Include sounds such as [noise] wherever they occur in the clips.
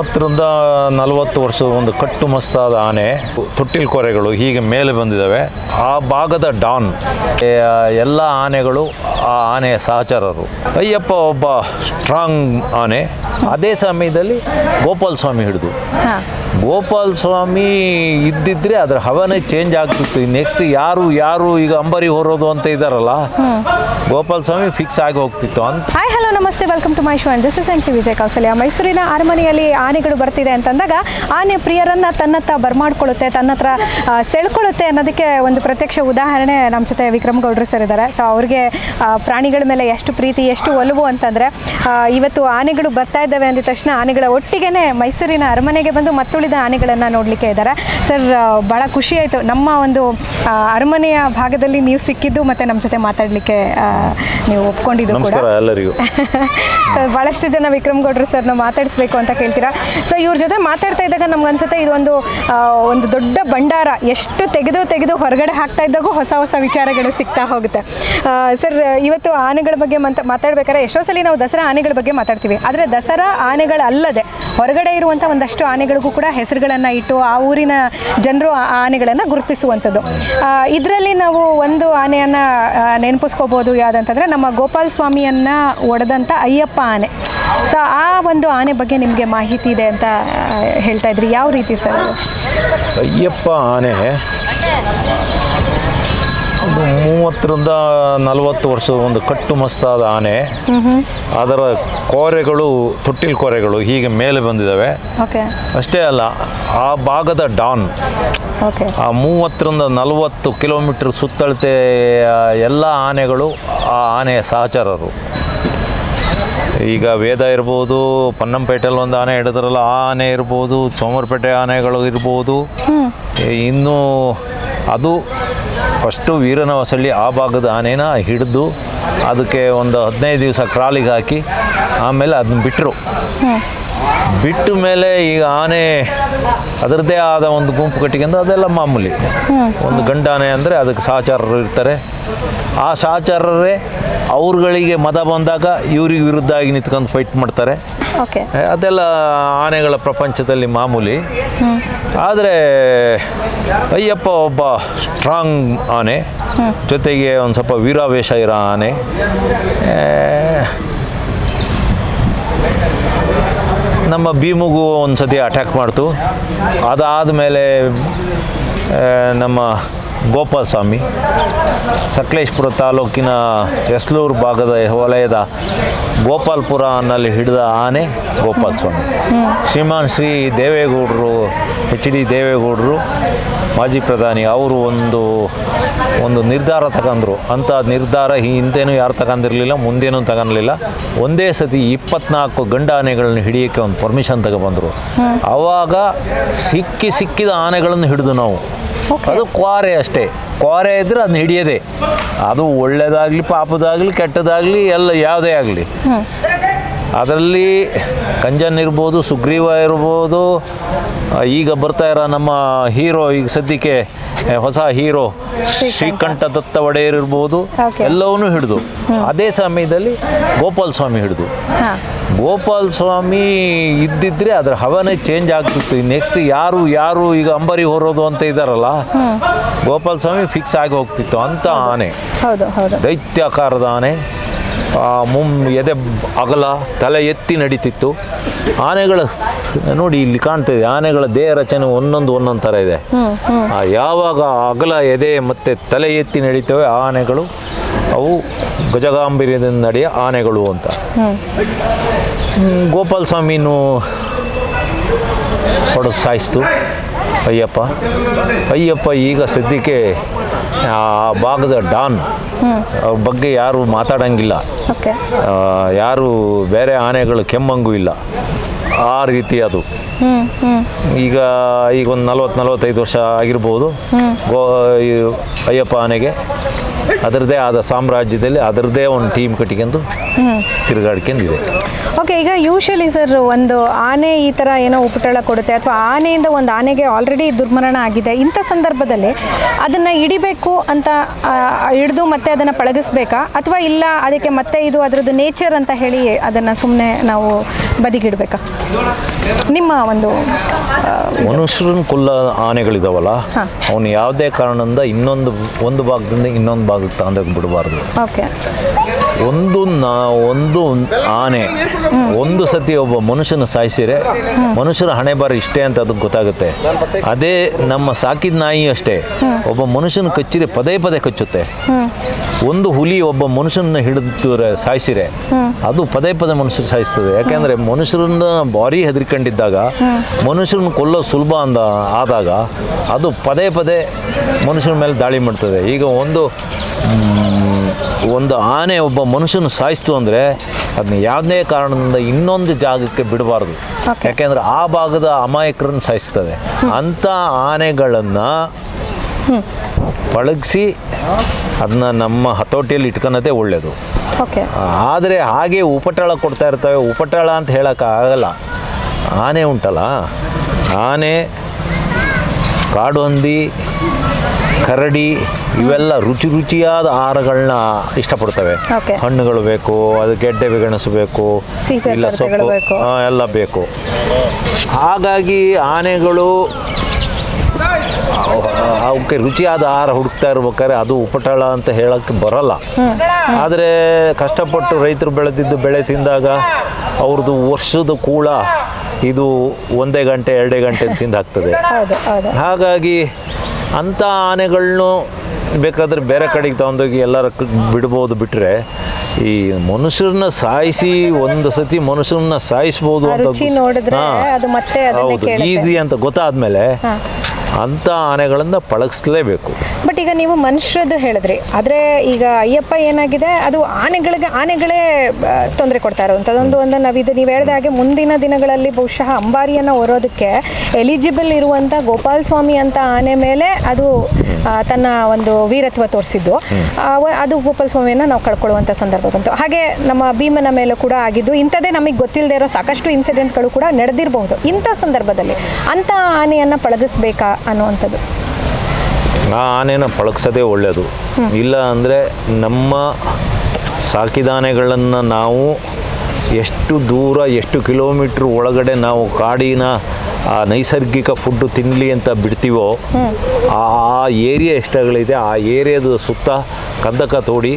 ಮೂವತ್ತರಿಂದ ನಲವತ್ತು ವರ್ಷದ ಒಂದು ಕಟ್ಟು ಮಸ್ತಾದ ಆನೆ, ತೊಟ್ಟಿಲ್ ಕೊರೆಗಳು ಹೀಗೆ ಮೇಲೆ ಬಂದಿದ್ದಾವೆ. ಆ ಭಾಗದ ಡಾನ್ ಎಲ್ಲ ಆನೆಗಳು ಆ ಆನೆಯ ಸಹಚರರು. ಅಯ್ಯಪ್ಪ, ಒಬ್ಬ ಸ್ಟ್ರಾಂಗ್ ಆನೆ. ಅದೇ ಸಮಯದಲ್ಲಿ ಗೋಪಾಲ ಸ್ವಾಮಿ ಹಿಡಿದು ಗೋಪಾಲ ಸ್ವಾಮಿ ಇದ್ದಿದ್ರೆ ಅದ್ರ ಹವನೇ ಚೇಂಜ್ ಆಗ್ತಿತ್ತು. ನೆಕ್ಸ್ಟ್ ಯಾರು ಯಾರು ಈಗ ಅಂಬರಿ ಹೊರೋದು ಅಂತ ಇದ್ದಾರಲ್ಲ ಗೋಪಾಲ್ ಸ್ವಾಮಿ ಫಿಕ್ಸ್ ಆಗಿ ಹೋಗ್ತಿತ್ತು ಅಂತ. ಹಾಯ್ ಹಲೋ ನಮಸ್ತೆ. Welcome to my show and this is N C Vijay Kaushalya ಮೈಸೂರಿನ ಅರಮನೆಯಲ್ಲಿ ಆನೆಗಳು ಬರ್ತಿದೆ ಅಂತಂದಾಗ ಆನೆ ಪ್ರಿಯರನ್ನ ತನ್ನತ್ತ ಬರ್ಮಾಡ್ಕೊಳ್ಳುತ್ತೆ ತನ್ನ ಹತ್ರ ಆ, ಸೆಳ್ಕೊಳ್ಳುತ್ತೆ ಅನ್ನೋದಕ್ಕೆ ಒಂದು ಪ್ರತ್ಯಕ್ಷ ಉದಾಹರಣೆ ನಮ್ಮ ಜೊತೆ ವಿಕ್ರಮ್ ಗೌಡ್ರು ಸರ್ ಇದ್ದಾರೆ ಸೊ ಅವ್ರಿಗೆ ಪ್ರಾಣಿಗಳ ಮೇಲೆ ಎಷ್ಟು ಪ್ರೀತಿ ಎಷ್ಟು ಒಲವು ಅಂತಂದರೆ ಇವತ್ತು ಆನೆಗಳು ಬರ್ತಾ ಇದ್ದಾವೆ ಅಂದ ತಕ್ಷಣ ಆನೆಗಳ ಒಟ್ಟಿಗೆ ಮೈಸೂರಿನ ಅರಮನೆಗೆ ಬಂದು ಮತ್ತುಳಿದ ಆನೆಗಳನ್ನು ನೋಡಲಿಕ್ಕೆ ಇದ್ದಾರೆ. ಸರ್ ಭಾಳ ಖುಷಿ ಆಯಿತು. ನಮ್ಮ ಒಂದು ಅರಮನೆಯ ಭಾಗದಲ್ಲಿ ನೀವು ಸಿಕ್ಕಿದ್ದು ಮತ್ತು ನಮ್ಮ ಜೊತೆ ಮಾತಾಡಲಿಕ್ಕೆ ನೀವು ಒಪ್ಕೊಂಡಿದ್ದು ಕೂಡ. ಎಲ್ಲರಿಗೂ. [laughs] ಸರ್ ಭಾಳಷ್ಟು ಜನ ವಿಕ್ರಮ್ ಗೌಡ್ರು ಸರ್ನ ಮಾತಾಡಿಸ್ಬೇಕು ಅಂತ ಕೇಳ್ತೀರಾ? ಸೊ ಇವ್ರ ಜೊತೆ ಮಾತಾಡ್ತಾ ಇದ್ದಾಗ ನಮ್ಗೆ ಅನ್ಸುತ್ತೆ ಇದು ಒಂದು ಒಂದು ದೊಡ್ಡ ಭಂಡಾರ. ಎಷ್ಟು ತೆಗೆದು ತೆಗೆದು ಹೊರಗಡೆ ಹಾಕ್ತಾ ಇದ್ದಾಗೂ ಹೊಸ ಹೊಸ ವಿಚಾರಗಳು ಸಿಗ್ತಾ ಹೋಗುತ್ತೆ. ಸರ್ ಇವತ್ತು ಆನೆಗಳ ಬಗ್ಗೆ ಮಂತ ಮಾತಾಡ್ಬೇಕಾದ್ರೆ ಎಷ್ಟೋ ಸಲ ನಾವು ದಸರಾ ಆನೆಗಳ ಬಗ್ಗೆ ಮಾತಾಡ್ತೀವಿ. ಆದರೆ ದಸರಾ ಆನೆಗಳಲ್ಲದೆ ಹೊರಗಡೆ ಇರುವಂಥ ಒಂದಷ್ಟು ಆನೆಗಳಿಗೂ ಕೂಡ ಹೆಸರುಗಳನ್ನು ಇಟ್ಟು ಆ ಊರಿನ ಜನರು ಆ ಆನೆಗಳನ್ನು ಗುರುತಿಸುವಂಥದ್ದು. ಇದರಲ್ಲಿ ನಾವು ಒಂದು ಆನೆಯನ್ನು ನೆನಪಿಸ್ಕೋಬೋದು ಯಾವುದಂತಂದರೆ ನಮ್ಮ ಗೋಪಾಲ ಸ್ವಾಮಿಯನ್ನು ಒಡೆದಂಥ ಅಯ್ಯಪ್ಪ ಆನೆ. ಸೊ ಆ ಒಂದು ಆನೆ ಬಗ್ಗೆ ನಿಮಗೆ ಮಾಹಿತಿ ಇದೆ ಅಂತ ಹೇಳ್ತಾ ಇದ್ರಿ. ಯಾವ ರೀತಿ ಸರ್ ಅಯ್ಯಪ್ಪ ಆನೆ ಒಂದು ಮೂವತ್ತರಿಂದ ನಲವತ್ತು ವರ್ಷದ ಒಂದು ಕಟ್ಟು ಮಸ್ತಾದ ಆನೆ. ಅದರ ಕೋರೆಗಳು ತೊಟ್ಟಿಲ್ ಕೋರೆಗಳು ಹೀಗೆ ಮೇಲೆ ಬಂದಿದ್ದಾವೆ. ಅಷ್ಟೇ ಅಲ್ಲ ಆ ಭಾಗದ ಡಾನ್. ಓಕೆ ಆ ಮೂವತ್ತರಿಂದ ನಲವತ್ತು ಕಿಲೋಮೀಟರ್ ಸುತ್ತಳತೆ ಎಲ್ಲ ಆನೆಗಳು ಆ ಆನೆಯ ಸಹಚರರು. ಈಗ ವೇದ ಇರ್ಬೋದು ಪನ್ನಂಪೇಟೆಯಲ್ಲಿ ಒಂದು ಆನೆ ಹಿಡಿದ್ರಲ್ಲ ಆ ಆನೆ ಇರ್ಬೋದು ಸೋಮರಪೇಟೆ ಆನೆಗಳು ಇರ್ಬೋದು. ಇನ್ನೂ ಅದು ಫಸ್ಟು ವೀರನ ಹೊಸಳ್ಳಿ ಆ ಭಾಗದ ಆನೆನ ಹಿಡಿದು ಅದಕ್ಕೆ ಒಂದು ಹದಿನೈದು ದಿವಸ ಕ್ರಾಲಿಗೆ ಹಾಕಿ ಆಮೇಲೆ ಅದನ್ನ ಬಿಟ್ಟರು ಬಿಟ್ಟ ಮೇಲೆ ಈಗ ಆನೆ ಅದರದೇ ಆದ ಒಂದು ಗುಂಪು ಕಟ್ಟಿಕೊಂಡು ಅದೆಲ್ಲ ಮಾಮೂಲಿ. ಒಂದು ಗಂಡಾನೆ ಅಂದರೆ ಅದಕ್ಕೆ ಸಹಚಾರರು ಇರ್ತಾರೆ. ಆ ಸಹಚಾರರೇ ಅವ್ರುಗಳಿಗೆ ಮದ ಬಂದಾಗ ಇವ್ರಿಗೆ ವಿರುದ್ಧ ಆಗಿ ನಿಂತ್ಕೊಂಡು ಫೈಟ್ ಮಾಡ್ತಾರೆ. ಅದೆಲ್ಲ ಆನೆಗಳ ಪ್ರಪಂಚದಲ್ಲಿ ಮಾಮೂಲಿ. ಆದರೆ ಅಯ್ಯಪ್ಪ ಒಬ್ಬ ಸ್ಟ್ರಾಂಗ್ ಆನೆ. ಜೊತೆಗೆ ಒಂದು ಸ್ವಲ್ಪ ವೀರಾವೇಶ ಇರೋ ಆನೆ ಏ, ನಮ್ಮ ಭೀಮುಗು ಒಂದು ಸತಿ ಅಟ್ಯಾಕ್ ಮಾಡ್ತು. ಅದಾದಮೇಲೆ ನಮ್ಮ ಗೋಪಾಲ ಸ್ವಾಮಿ ಸಕಲೇಶ್ಪುರ ತಾಲೂಕಿನ ಎಸ್ಲೂರು ಭಾಗದ ವಲಯದ ಗೋಪಾಲ್ಪುರ ಅನ್ನಲ್ಲಿ ಹಿಡಿದ ಆನೆ ಗೋಪಾಲ ಸ್ವಾಮಿ ಶ್ರೀಮಾನ್ ಶ್ರೀ ದೇವೇಗೌಡರು ಎಚ್ ಡಿ ದೇವೇಗೌಡರು ಮಾಜಿ ಪ್ರಧಾನಿ ಅವರು ಒಂದು ಒಂದು ನಿರ್ಧಾರ ತಗೊಂಡ್ರು. ಅಂಥ ನಿರ್ಧಾರ ಈ ಹಿಂದೆನೂ ಯಾರು ತಗೊಂಡಿರಲಿಲ್ಲ ಮುಂದೇನೂ ತಗೊಂಡಿರಲಿಲ್ಲ ಒಂದೇ ಸತಿ ಇಪ್ಪತ್ನಾಲ್ಕು ಗಂಡ ಆನೆಗಳನ್ನು ಹಿಡಿಯೋಕ್ಕೆ ಒಂದು ಪರ್ಮಿಷನ್ ತಗೊಬಂದರು ಆವಾಗ ಸಿಕ್ಕಿ ಸಿಕ್ಕಿದ ಆನೆಗಳನ್ನು ಹಿಡಿದು ನಾವು. ಅದು ಕ್ವಾರೆ ಅಷ್ಟೇ. ಕ್ವಾರೆ ಇದ್ರೆ ಅದನ್ನ ಹಿಡಿಯದೆ. ಅದು ಒಳ್ಳೇದಾಗ್ಲಿ ಪಾಪದಾಗ್ಲಿ ಕೆಟ್ಟದಾಗ್ಲಿ ಎಲ್ಲ ಯಾವುದೇ ಆಗಲಿ. ಅದರಲ್ಲಿ ಕಂಜನ್ ಇರ್ಬೋದು ಸುಗ್ರೀವ ಇರ್ಬೋದು ಈಗ ಬರ್ತಾ ಇರೋ ನಮ್ಮ ಹೀರೋ ಈಗ ಸದ್ಯಕ್ಕೆ ಹೊಸ ಹೀರೋ ಶ್ರೀಕಂಠ ದತ್ತ ಒಡೆಯರ್ ಇರ್ಬೋದು ಎಲ್ಲವನ್ನು ಹಿಡಿದು. ಅದೇ ಸಮಯದಲ್ಲಿ ಗೋಪಾಲ ಸ್ವಾಮಿ ಹಿಡಿದು. ಗೋಪಾಲ್ ಸ್ವಾಮಿ ಇದ್ದಿದ್ರೆ ಅದರ ಹವನೇ ಚೇಂಜ್ ಆಗ್ತಿತ್ತು. ನೆಕ್ಸ್ಟ್ ಯಾರು ಯಾರು ಈಗ ಅಂಬರಿ ಹೊರೋದು ಅಂತ ಇದ್ದಾರಲ್ಲ ಗೋಪಾಲ ಸ್ವಾಮಿ ಫಿಕ್ಸ್ ಆಗಿ ಹೋಗ್ತಿತ್ತು ಅಂತ ಆನೆ. ದೈತ್ಯಾಕಾರದ ಆನೆ. ಮುಮ್ ಎದೆ ಅಗಲ ತಲೆ ಎತ್ತಿ ನಡೀತಿತ್ತು. ಆನೆಗಳ ನೋಡಿ ಇಲ್ಲಿ ಕಾಣ್ತಾ ಇದೆ ಆನೆಗಳ ದೇಹ ರಚನೆ ಒಂದೊಂದು ಒಂದೊಂದು ಥರ ಇದೆ. ಆ, ಯಾವಾಗ ಅಗಲ ಎದೆ ಮತ್ತು ತಲೆ ಎತ್ತಿ ನಡೀತವೆ ಆ ಆನೆಗಳು ಅವು ಗಜಗಾಂಭೀರ್ಯದಿಂದ ನಡೆಯ ಆನೆಗಳು ಅಂತ. ಗೋಪಾಲ ಸ್ವಾಮಿನೂ ಹೊಡೆದು ಸಾಯಿಸ್ತು. ಅಯ್ಯಪ್ಪ ಅಯ್ಯಪ್ಪ ಈಗ ಸದ್ಯಕ್ಕೆ ಭಾಗದ ಡಾನ್ ಅವ್ರ ಬಗ್ಗೆ ಯಾರು ಮಾತಾಡಂಗಿಲ್ಲ. ಯಾರು ಬೇರೆ ಆನೆಗಳು ಕೆಮ್ಮಂಗೂ ಇಲ್ಲ. ಆ ರೀತಿ ಅದು. ಈಗ ಈಗ ಒಂದು ನಲ್ವತ್ತು ನಲವತ್ತೈದು ವರ್ಷ ಆಗಿರ್ಬೋದು. ಅಯ್ಯಪ್ಪ ಆನೆಗೆ. ಅದರದ್ದೇ ಆದ ಸಾಮ್ರಾಜ್ಯದಲ್ಲಿ ಅದರದೇ ಒಂದು ಟೀಮ್ ಕಟ್ಕೊಂಡು ತಿರುಗಾಡ್ಕೊಂಡಿದೆ. ಓಕೆ ಈಗ ಯೂಶಲಿ ಸರ್ ಒಂದು ಆನೆ ಈ ಥರ ಏನೋ ಉಪಟಳ ಕೊಡುತ್ತೆ ಅಥವಾ ಆನೆಯಿಂದ ಒಂದು ಆನೆಗೆ ಆಲ್ರೆಡಿ ದುರ್ಮರಣ ಆಗಿದೆ. ಇಂಥ ಸಂದರ್ಭದಲ್ಲಿ ಅದನ್ನು ಹಿಡಿಬೇಕು ಅಂತ ಹಿಡಿದು ಮತ್ತೆ ಅದನ್ನು ಪಳಗಿಸ್ಬೇಕಾ? ಅಥವಾ ಇಲ್ಲ ಅದಕ್ಕೆ ಮತ್ತೆ ಇದು ಅದರದ್ದು ನೇಚರ್ ಅಂತ ಹೇಳಿ ಅದನ್ನು ಸುಮ್ಮನೆ ನಾವು ಬದಿಗಿಡಬೇಕಾ? ನಿಮ್ಮ ಒಂದು ಮನುಷ್ಯರನ್ನು ಕುಲ್ಲ ಆನೆಗಳಿದಾವಲ್ಲ. ಅವನು ಯಾವುದೇ ಕಾರಣದಿಂದ ಇನ್ನೊಂದು ಒಂದು ಭಾಗದಿಂದ ಇನ್ನೊಂದು ಭಾಗಕ್ಕೆ ತಗೊಂಡೋಗಿ ಬಿಡಬಾರ್ದು. ಓಕೆ ಒಂದು ನಾ, ಒಂದು ಆನೆ. ಒಂದು ಸತಿ ಒಬ್ಬ ಮನುಷ್ಯನ ಸಾಯಿಸಿರೆ ಮನುಷ್ಯರ ಹಣೆ ಬಾರ ಇಷ್ಟೇ ಅಂತ ಅದಕ್ಕೆ ಗೊತ್ತಾಗುತ್ತೆ. ಅದೇ ನಮ್ಮ ಸಾಕಿದ ನಾಯಿ ಅಷ್ಟೇ. ಒಬ್ಬ ಮನುಷ್ಯನ ಕಚ್ಚಿರೆ ಪದೇ ಪದೇ ಕಚ್ಚುತ್ತೆ. ಒಂದು ಹುಲಿ ಒಬ್ಬ ಮನುಷ್ಯನ ಹಿಡಿದ್ರೆ ಸಾಯಿಸಿರೆ ಅದು ಪದೇ ಪದೇ ಮನುಷ್ಯರು ಸಾಯಿಸ್ತದೆ. ಯಾಕೆಂದ್ರೆ ಮನುಷ್ಯರನ್ನ ಬಾರಿ ಹೆದರಿಕೊಂಡಿದ್ದಾಗ, ಮನುಷ್ಯರನ್ನ ಕೊಲ್ಲೋ ಸುಲಭ ಅಂದ, ಆದಾಗ ಅದು ಪದೇ ಪದೇ ಮನುಷ್ಯನ ಮೇಲೆ ದಾಳಿ ಮಾಡ್ತದೆ. ಈಗ ಒಂದು ಒಂದು ಆನೆ ಒಬ್ಬ ಮನುಷ್ಯನ ಸಾಯಿಸ್ತು ಅಂದರೆ ಅದನ್ನ ಯಾವುದೇ ಕಾರಣದಿಂದ ಇನ್ನೊಂದು ಜಾಗಕ್ಕೆ ಬಿಡಬಾರ್ದು. ಯಾಕೆಂದ್ರೆ ಆ ಭಾಗದ ಅಮಾಯಕರನ್ನು ಸಾಯಿಸ್ತದೆ. ಅಂಥ ಆನೆಗಳನ್ನು ಪಳಗಿಸಿ ಅದನ್ನ ನಮ್ಮ ಹತೋಟಿಯಲ್ಲಿ ಇಟ್ಕೊಳೋದೇ ಒಳ್ಳೆಯದು ಆದರೆ ಹಾಗೆ ಉಪಟಳ ಕೊಡ್ತಾ ಇರ್ತವೆ. ಉಪಟಳ ಅಂತ ಹೇಳಕ್ಕೆ ಆಗಲ್ಲ. ಆನೆ ಉಂಟಲ್ಲ. ಆನೆ ಕಾಡು ಹಂದಿ ಕರಡಿ ಇವೆಲ್ಲ ರುಚಿ ರುಚಿಯಾದ ಆಹಾರಗಳನ್ನ ಇಷ್ಟಪಡ್ತವೆ. ಹಣ್ಣುಗಳು ಬೇಕು ಅದು ಗೆಡ್ಡೆ ಗೆಣಸು ಬೇಕು ಇಲ್ಲ ಸೊಪ್ಪು. ಎಲ್ಲ ಬೇಕು. ಹಾಗಾಗಿ ಆನೆಗಳು ಅವಕ್ಕೆ ರುಚಿಯಾದ ಆಹಾರ ಹುಡುಕ್ತಾ ಇರ್ಬೇಕಾದ್ರೆ ಅದು ಉಪಟಳ ಅಂತ ಹೇಳಕ್ಕೆ ಬರಲ್ಲ. ಆದರೆ ಕಷ್ಟಪಟ್ಟು ರೈತರು ಬೆಳೆದಿದ್ದು ಬೆಳೆ ತಿಂದಾಗ ಅವ್ರದ್ದು ವರ್ಷದ ಕೂಳ ಇದು ಒಂದೇ ಗಂಟೆ ಎರಡೇ ಗಂಟೆ ತಿಂದಾಗ್ತದೆ ಹಾಗಾಗಿ ಅಂಥ ಆನೆಗಳನ್ನು ಬೇಕಾದ್ರೆ ಬೇರೆ ಕಡೆಗೆ ತಗೊಂಡೋಗಿ ಎಲ್ಲರ ಬಿಡ್ಬೋದು ಬಿಟ್ಟರೆ ಈ ಮನುಷ್ಯರನ್ನ ಸಾಯಿಸಿ ಒಂದು ಸತಿ ಮನುಷ್ಯರನ್ನ ಸಾಯಿಸ್ಬೋದು ಅಂತ ಹೌದು. ಈಸಿ ಅಂತ ಗೊತ್ತಾದ್ಮೇಲೆ. ಅಂಥ ಆನೆಗಳಿಂದ ಪಳಗಿಸ್ಲೇಬೇಕು. ಬಟ್ ಈಗ ನೀವು ಮನುಷ್ಯರದ್ದು ಹೇಳಿದ್ರಿ. ಆದರೆ ಈಗ ಅಯ್ಯಪ್ಪ ಏನಾಗಿದೆ? ಅದು ಆನೆಗಳಿಗೆ ಆನೆಗಳೇ ತೊಂದರೆ ಕೊಡ್ತಾ ಇರುವಂಥದ್ದು ಒಂದು ನಾವು ಇದು ನೀವು ಹೇಳಿದ ಹಾಗೆ ಮುಂದಿನ ದಿನಗಳಲ್ಲಿ ಬಹುಶಃ ಅಂಬಾರಿಯನ್ನು ಹೊರೋದಕ್ಕೆ ಎಲಿಜಿಬಲ್ ಇರುವಂಥ ಗೋಪಾಲ್ ಸ್ವಾಮಿ ಅಂತ ಆನೆ ಮೇಲೆ ಅದು ತನ್ನ ಒಂದು ವೀರತ್ವ ತೋರಿಸಿದ್ದು. ಅದು ಗೋಪಾಲ ಸ್ವಾಮಿಯನ್ನು ನಾವು ಕಳ್ಕೊಳ್ಳುವಂಥ ಸಂದರ್ಭ ಬಂತು. ಹಾಗೆ ನಮ್ಮ ಭೀಮನ ಮೇಲೆ ಕೂಡ ಆಗಿದ್ದು ಇಂಥದ್ದೇ ನಮಗೆ ಗೊತ್ತಿಲ್ಲದೆ ಇರೋ ಸಾಕಷ್ಟು ಇನ್ಸಿಡೆಂಟ್ಗಳು ಕೂಡ ನಡೆದಿರಬಹುದು. ಇಂಥ ಸಂದರ್ಭದಲ್ಲಿ ಅಂಥ ಆನೆಯನ್ನು ಪಳಗಿಸ್ಬೇಕಾ ಅನ್ನುವಂಥದ್ದು ಆ ಆನೆನ ಪಳಗ್ಸೋದೇ ಒಳ್ಳೆಯದು ಇಲ್ಲ ಅಂದರೆ ನಮ್ಮ ಸಾಕಿದಾನೆಗಳನ್ನು ನಾವು ಎಷ್ಟು ದೂರ ಎಷ್ಟು ಕಿಲೋಮೀಟ್ರ್ ಒಳಗಡೆ ನಾವು ಕಾಡಿನ ಆ ನೈಸರ್ಗಿಕ ಫುಡ್ ತಿನ್ನಲಿ ಅಂತ ಬಿಡ್ತೀವೋ ಆ ಏರಿಯಾ ಎಷ್ಟಾಗಳಿದೆ ಆ ಏರಿಯಾದ ಸುತ್ತ ಕಂದಕ ತೋಡಿ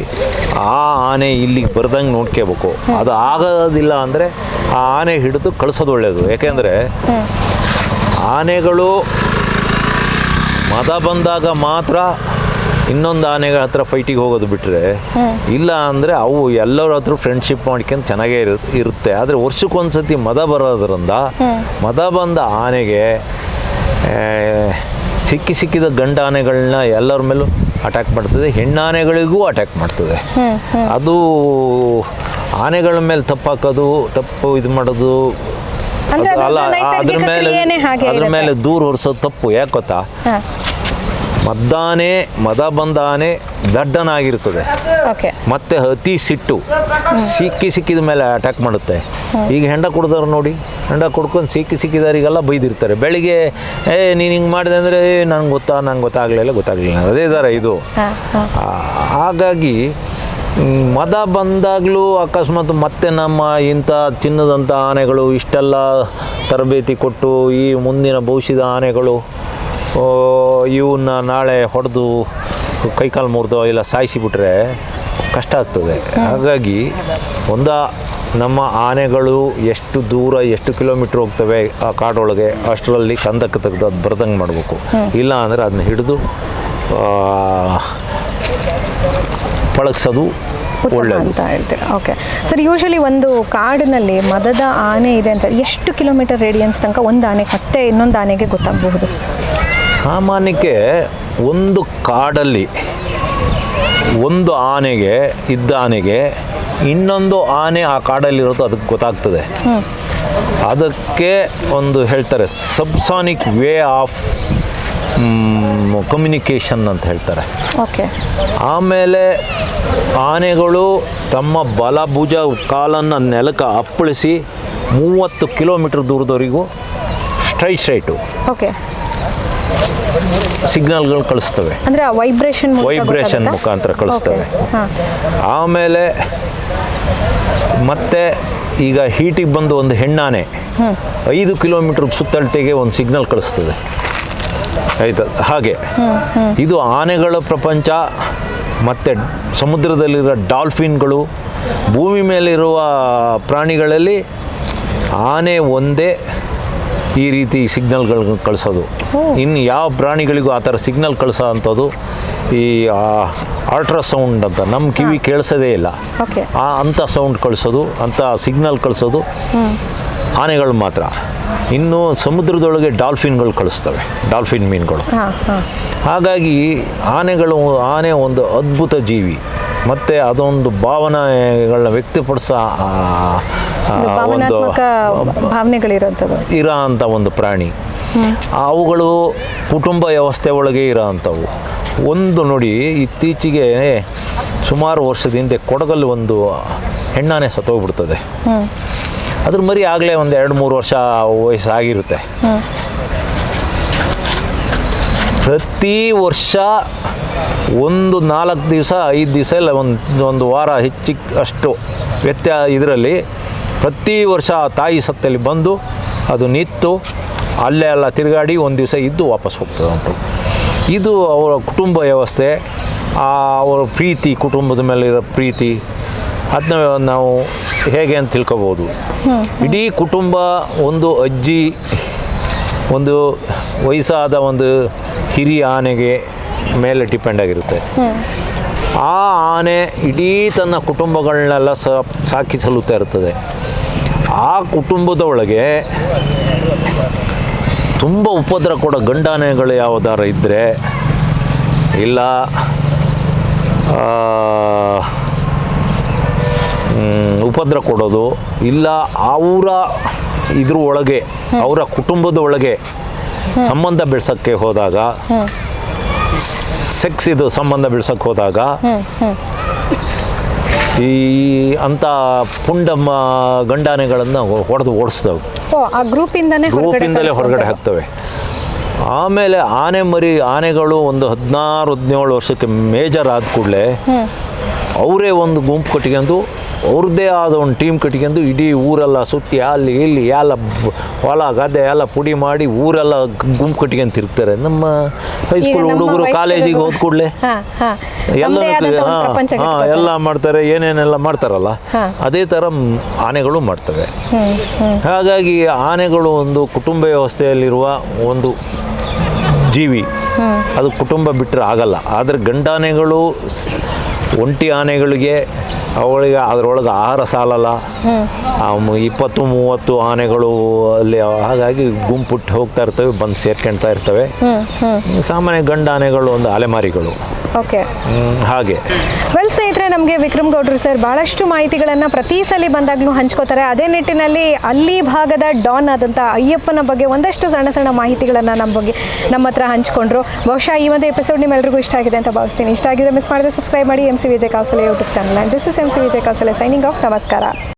ಆ ಆನೆ ಇಲ್ಲಿಗೆ ಬರ್ದಂಗೆ ನೋಡ್ಕೋಬೇಕು ಅದು ಆಗೋದಿಲ್ಲ ಅಂದರೆ ಆ ಆನೆ ಹಿಡಿದು ಕಳಿಸೋದು ಒಳ್ಳೆಯದು ಯಾಕೆಂದರೆ ಆನೆಗಳು ಮದ ಬಂದಾಗ ಮಾತ್ರ ಇನ್ನೊಂದು ಆನೆಗಳ ಹತ್ರ ಫೈಟಿಗೆ ಹೋಗೋದು ಬಿಟ್ಟರೆ ಇಲ್ಲ ಅಂದರೆ ಅವು ಎಲ್ಲರ ಹತ್ರ ಫ್ರೆಂಡ್ಶಿಪ್ ಮಾಡ್ಕೊಂಡು ಚೆನ್ನಾಗೇ ಇರು ಇರುತ್ತೆ. ಆದರೆ ವರ್ಷಕ್ಕೊಂದ್ಸತಿ ಮದ ಬರೋದ್ರಿಂದ ಮದ ಬಂದ ಆನೆಗೆ ಸಿಕ್ಕಿ ಸಿಕ್ಕಿದ ಗಂಡ ಆನೆಗಳನ್ನ ಎಲ್ಲರ ಮೇಲೂ ಅಟ್ಯಾಕ್ ಮಾಡ್ತದೆ ಹೆಣ್ಣಾನೆಗಳಿಗೂ ಅಟ್ಯಾಕ್ ಮಾಡ್ತದೆ. ಅದು ಆನೆಗಳ ಮೇಲೆ ತಪ್ಪಾಕೋದು ತಪ್ಪು ಇದು ಮಾಡೋದು ಅಲ್ಲ ಅದ್ರ ಮೇಲೆ ಅದ್ರ ಮೇಲೆ ದೂರ ಹೊರಿಸೋದು ತಪ್ಪು ಯಾಕೆ ಗೊತ್ತಾ? ಮದ್ದಾನೆ ಮದ ಬಂದಾನೆ ದಡ್ಡನಾಗಿರ್ತದೆ. ಮತ್ತೆ ಅತಿ ಸಿಟ್ಟು ಸಿಕ್ಕಿ ಸಿಕ್ಕಿದ ಮೇಲೆ ಅಟ್ಯಾಕ್ ಮಾಡುತ್ತೆ. ಈಗ ಹೆಂಡ ಕುಡ್ದವ್ರು ನೋಡಿ ಹೆಂಡ ಕುಡ್ಕೊಂಡು ಸಿಕ್ಕಿ ಸಿಕ್ಕಿದವರಿಗೆಲ್ಲ ಬೈದಿರ್ತಾರೆ. ಬೆಳಿಗ್ಗೆ ಏ ನೀನು ಹಿಂಗೆ ಮಾಡಿದೆ ಅಂದರೆ ನಂಗೆ ಗೊತ್ತಾ ನಂಗೆ ಗೊತ್ತಾಗಲಿಲ್ಲ ಗೊತ್ತಾಗಲಿಲ್ಲ. ಅದೇ ಥರ ಇದು. ಹಾಗಾಗಿ ಮದ ಬಂದಾಗಲೂ ಅಕಸ್ಮಾತ್ ಮತ್ತೆ ನಮ್ಮ ಇಂಥ ಚಿನ್ನದಂಥ ಆನೆಗಳು ಇಷ್ಟೆಲ್ಲ ತರಬೇತಿ ಕೊಟ್ಟು ಈ ಮುಂದಿನ ಭವಿಷ್ಯದ ಆನೆಗಳು ಇವನ್ನ ನಾಳೆ ಹೊಡೆದು ಕೈಕಾಲು ಮುರಿದು ಇಲ್ಲ ಸಾಯಿಸಿಬಿಟ್ರೆ ಕಷ್ಟ ಆಗ್ತದೆ. ಹಾಗಾಗಿ ಒಂದ ನಮ್ಮ ಆನೆಗಳು ಎಷ್ಟು ದೂರ ಎಷ್ಟು ಕಿಲೋಮೀಟ್ರ್ ಹೋಗ್ತವೆ ಆ ಕಾಡೊಳಗೆ ಅಷ್ಟರಲ್ಲಿ ಕಂದಕ್ಕೆ ತೆಗೆದು ಅದು ಬರ್ದಂಗೆ ಮಾಡಬೇಕು. ಇಲ್ಲ ಅಂದರೆ ಅದನ್ನ ಹಿಡಿದು ಪಳಗ್ಸೋದು ಅಂತ ಹೇಳ್ತೀರಾ. ಓಕೆ ಸರ್ ಯೂಶಲಿ ಒಂದು ಕಾಡಿನಲ್ಲಿ ಮದದ ಆನೆ ಇದೆ ಅಂತ ಎಷ್ಟು ಕಿಲೋಮೀಟರ್ ರೇಡಿಯನ್ಸ್ ತನಕ ಒಂದು ಆನೆ ಮತ್ತೆ ಇನ್ನೊಂದು ಆನೆಗೆ ಗೊತ್ತಾಗಬಹುದು? ಸಾಮಾನ್ಯಕ್ಕೆ ಒಂದು ಕಾಡಲ್ಲಿ ಒಂದು ಆನೆಗೆ ಇದ್ದ ಆನೆಗೆ ಇನ್ನೊಂದು ಆನೆ ಆ ಕಾಡಲ್ಲಿರೋದು ಅದಕ್ಕೆ ಗೊತ್ತಾಗ್ತದೆ. ಅದಕ್ಕೆ ಒಂದು ಹೇಳ್ತಾರೆ ಸಬ್ಸಾನಿಕ್ ವೇ ಆಫ್ ಕಮ್ಯುನಿಕೇಷನ್ ಅಂತ ಹೇಳ್ತಾರೆ. ಓಕೆ ಆಮೇಲೆ ಆನೆಗಳು ತಮ್ಮ ಬಲಭುಜ ಕಾಲನ್ನು ನೆಲಕ್ಕೆ ಅಪ್ಪಳಿಸಿ ಮೂವತ್ತು ಕಿಲೋಮೀಟರ್ ದೂರದವರೆಗೂ ಸ್ಟ್ರೈಟ್ ಸ್ಟ್ರೈಟು ಓಕೆ ಸಿಗ್ನಲ್ಗಳು ಕಳಿಸ್ತವೆ. ಅಂದ್ರೆ ವೈಬ್ರೇಷನ್ ವೈಬ್ರೇಷನ್ ಮುಖಾಂತರ ಕಳಿಸ್ತವೆ. ಆಮೇಲೆ ಮತ್ತೆ ಈಗ ಹೀಟಿಗೆ ಬಂದು ಒಂದು ಹೆಣ್ಣಾನೆ ಐದು ಕಿಲೋಮೀಟ್ರ್ ಸುತ್ತಳತೆಗೆ ಒಂದು ಸಿಗ್ನಲ್ ಕಳಿಸ್ತದೆ. ಆಯ್ತಾ? ಹಾಗೆ. ಇದು ಆನೆಗಳ ಪ್ರಪಂಚ ಮತ್ತು ಸಮುದ್ರದಲ್ಲಿರೋ ಡಾಲ್ಫಿನ್ಗಳು ಭೂಮಿ ಮೇಲಿರುವ ಪ್ರಾಣಿಗಳಲ್ಲಿ ಆನೆ ಒಂದೇ ಈ ರೀತಿ ಸಿಗ್ನಲ್ಗಳು ಕಳಿಸೋದು. ಇನ್ನು ಯಾವ ಪ್ರಾಣಿಗಳಿಗೂ ಆ ಥರ ಸಿಗ್ನಲ್ ಕಳಿಸೋ ಅಂಥದ್ದು ಈ ಅಲ್ಟ್ರಾಸೌಂಡ್ ಅಂತ. ನಮ್ಮ ಕಿವಿ ಕೇಳಿಸೋದೇ ಇಲ್ಲ. ಆ ಅಂಥ ಸೌಂಡ್ ಕಳಿಸೋದು ಅಂಥ ಸಿಗ್ನಲ್ ಕಳಿಸೋದು. ಆನೆಗಳು ಮಾತ್ರ. ಇನ್ನು ಸಮುದ್ರದೊಳಗೆ ಡಾಲ್ಫಿನ್ಗಳು ಕಳಿಸ್ತವೆ ಡಾಲ್ಫಿನ್ ಮೀನುಗಳು. ಹಾಗಾಗಿ ಆನೆಗಳು ಆನೆ ಒಂದು ಅದ್ಭುತ ಜೀವಿ. ಮತ್ತು ಅದೊಂದು ಭಾವನೆಗಳನ್ನ ವ್ಯಕ್ತಪಡಿಸೋ ಒಂದು ಭಾವನೆಗಳಿರೋಂಥದ್ದು ಇರೋ ಅಂಥ ಒಂದು ಪ್ರಾಣಿ. ಅವುಗಳು ಕುಟುಂಬ ವ್ಯವಸ್ಥೆ ಒಳಗೆ ಇರೋ ಅಂಥವು ಒಂದು ನೋಡಿ ಇತ್ತೀಚೆಗೆ ಸುಮಾರು ವರ್ಷದ ಹಿಂದೆ ಕೊಡಗಲ್ಲಿ ಒಂದು ಹೆಣ್ಣಾನೆ ಸತ್ತೋಗ್ಬಿಡ್ತದೆ. ಅದ್ರ ಮರಿ ಆಗಲೇ ಒಂದು ಎರಡು ಮೂರು ವರ್ಷ ವಯಸ್ಸು ಆಗಿರುತ್ತೆ ಪ್ರತಿ ವರ್ಷ ಒಂದು ನಾಲ್ಕು ದಿವಸ, ಐದು ದಿವಸ ಇಲ್ಲ, ಒಂದು ಒಂದು ವಾರ ಹೆಚ್ಚಿಗೆ ಅಷ್ಟು ವ್ಯತ್ಯ ಇದರಲ್ಲಿ ಪ್ರತಿ ವರ್ಷ ತಾಯಿ ಸತ್ತಲ್ಲಿ ಬಂದು ಅದು ನಿಂತು ಅಲ್ಲೇ ಎಲ್ಲ ತಿರುಗಾಡಿ ಒಂದು ದಿವಸ ಇದ್ದು ವಾಪಸ್ ಹೋಗ್ತದೆ ಉಂಟು. ಇದು ಅವರ ಕುಟುಂಬ ವ್ಯವಸ್ಥೆ ಅವರ ಪ್ರೀತಿ, ಕುಟುಂಬದ ಮೇಲೆ ಇರೋ ಪ್ರೀತಿ ಅದನ್ನ ನಾವು ಹೇಗೆ ಅಂತ ತಿಳ್ಕೊಬೋದು. ಇಡೀ ಕುಟುಂಬ ಒಂದು ಅಜ್ಜಿ, ಒಂದು ವಯಸ್ಸಾದ ಒಂದು ಹಿರಿಯ ಆನೆಗೆ ಮೇಲೆ ಡಿಪೆಂಡ್ ಆಗಿರುತ್ತೆ. ಆ ಆನೆ ಇಡೀ ತನ್ನ ಕುಟುಂಬಗಳನ್ನೆಲ್ಲ ಸಾಕಿ ಸಲ್ಲುತ್ತಾ ಇರ್ತದೆ. ಆ ಕುಟುಂಬದ ಒಳಗೆ ತುಂಬ ಉಪದ್ರ ಕೊಡೋ ಗಂಡಾನೆಗಳು ಯಾವುದಾರು ಇದ್ದರೆ ಇಲ್ಲ ಉಪದ್ರ ಕೊಡೋದು ಇಲ್ಲ ಅವರ ಇದ್ರ ಒಳಗೆ ಅವರ ಕುಟುಂಬದ ಒಳಗೆ ಸಂಬಂಧ ಬೆಳ್ಸೋಕ್ಕೆ ಹೋದಾಗ ಸೆಕ್ಸ್ ಇದು ಸಂಬಂಧ ಬೆಳ್ಸೋಕ್ಕೆ ಹೋದಾಗ ಈ ಅಂತ ಪುಂಡಮ್ಮ ಗಂಡಾನೆಗಳನ್ನು ಹೊಡೆದು ಓಡಿಸ್ತವೆ ಗ್ರೂಪಿಂದಲೇ ಹೊರಗಡೆ ಹಾಕ್ತವೆ. ಆಮೇಲೆ ಆನೆ ಮರಿ ಆನೆಗಳು ಒಂದು ಹದಿನಾರು ಹದಿನೇಳು ವರ್ಷಕ್ಕೆ ಮೇಜರ್ ಆದ ಕೂಡಲೇ ಅವರೇ ಒಂದು ಗುಂಪು ಕಟ್ಕೊಂಡು ಅವ್ರದ್ದೇ ಆದ ಒಂದು ಟೀಮ್ ಕಟ್ಕೊಂಡು ಇಡೀ ಊರೆಲ್ಲ ಸುತ್ತಿ ಅಲ್ಲಿ ಇಲ್ಲಿ ಎಲ್ಲ ಹೊಲ ಗದ್ದೆ ಎಲ್ಲ ಪುಡಿ ಮಾಡಿ ಊರೆಲ್ಲ ಗುಂಪು ಕಟ್ಕೊಂಡು ತಿರುಗ್ತಾರೆ. ನಮ್ಮ ಹೈಸ್ಕೂಲ್ ಹುಡುಗರು ಕಾಲೇಜಿಗೆ ಹೋದ ಕೂಡಲೇ ಹಾಂ ಹಾಂ. ಎಲ್ಲ ಹಾಂ ಎಲ್ಲ ಮಾಡ್ತಾರೆ ಏನೇನೆಲ್ಲ ಮಾಡ್ತಾರಲ್ಲ ಅದೇ ಥರ ಆನೆಗಳು ಮಾಡ್ತವೆ. ಹಾಗಾಗಿ ಆನೆಗಳು ಒಂದು ಕುಟುಂಬ ವ್ಯವಸ್ಥೆಯಲ್ಲಿರುವ ಒಂದು ಜೀವಿ. ಅದು ಕುಟುಂಬ ಬಿಟ್ಟರೆ ಆಗಲ್ಲ. ಆದರೆ ಗಂಡಾನೆಗಳು ಒಂಟಿ ಆನೆಗಳಿಗೆ ಅವಳಿಗೆ ಅದರೊಳಗೆ ಆಹಾರ ಸಾಲಲ್ಲ. ಇಪ್ಪತ್ತು ಮೂವತ್ತು ಆನೆಗಳು ಅಲ್ಲಿ ಹಾಗಾಗಿ ಗುಂಪುಟ್ಟು ಹೋಗ್ತಾ ಇರ್ತವೆ ಬಂದು ಸೇರ್ಕೊಳ್ತಾ ಇರ್ತವೆ. ಸಾಮಾನ್ಯ ಗಂಡ ಆನೆಗಳು ಒಂದು ಅಲೆಮಾರಿಗಳು. ಓಕೆ. ಹಾಗೆ. ವೆಲ್ ಸ್ನೇಹಿತರೆ ನಮಗೆ ವಿಕ್ರಮ್ ಗೌಡ್ರು ಸರ್ ಭಾಳಷ್ಟು ಮಾಹಿತಿಗಳನ್ನು ಪ್ರತಿ ಸಲ ಬಂದಾಗಲೂ ಹಂಚ್ಕೋತಾರೆ. ಅದೇ ನಿಟ್ಟಿನಲ್ಲಿ ಅಲ್ಲಿ ಭಾಗದ ಡಾನ್ ಆದಂಥ ಅಯ್ಯಪ್ಪನ ಬಗ್ಗೆ ಒಂದಷ್ಟು ಸಣ್ಣ ಸಣ್ಣ ಮಾಹಿತಿಗಳನ್ನು ನಮ್ಮ ಬಗ್ಗೆ ನಮ್ಮ ಹತ್ರ ಹಂಚ್ಕೊಂಡ್ರು. ಬಹುಶಃ ಈ ಒಂದು ಎಪಿಸೋಡ್ ನಿಮ್ಮೆಲ್ಲರಿಗೂ ಇಷ್ಟ ಆಗಿದೆ ಅಂತ ಭಾವಿಸ್ತೀನಿ. ಇಷ್ಟ ಆಗಿದ್ರೆ ಮಿಸ್ ಮಾಡಿದ್ರೆ ಸಬ್ಸ್ಕ್ರೈಬ್ ಮಾಡಿ M C Vijay Kasale YouTube channel and this is M C Vijay Kasale signing off ನಮಸ್ಕಾರ.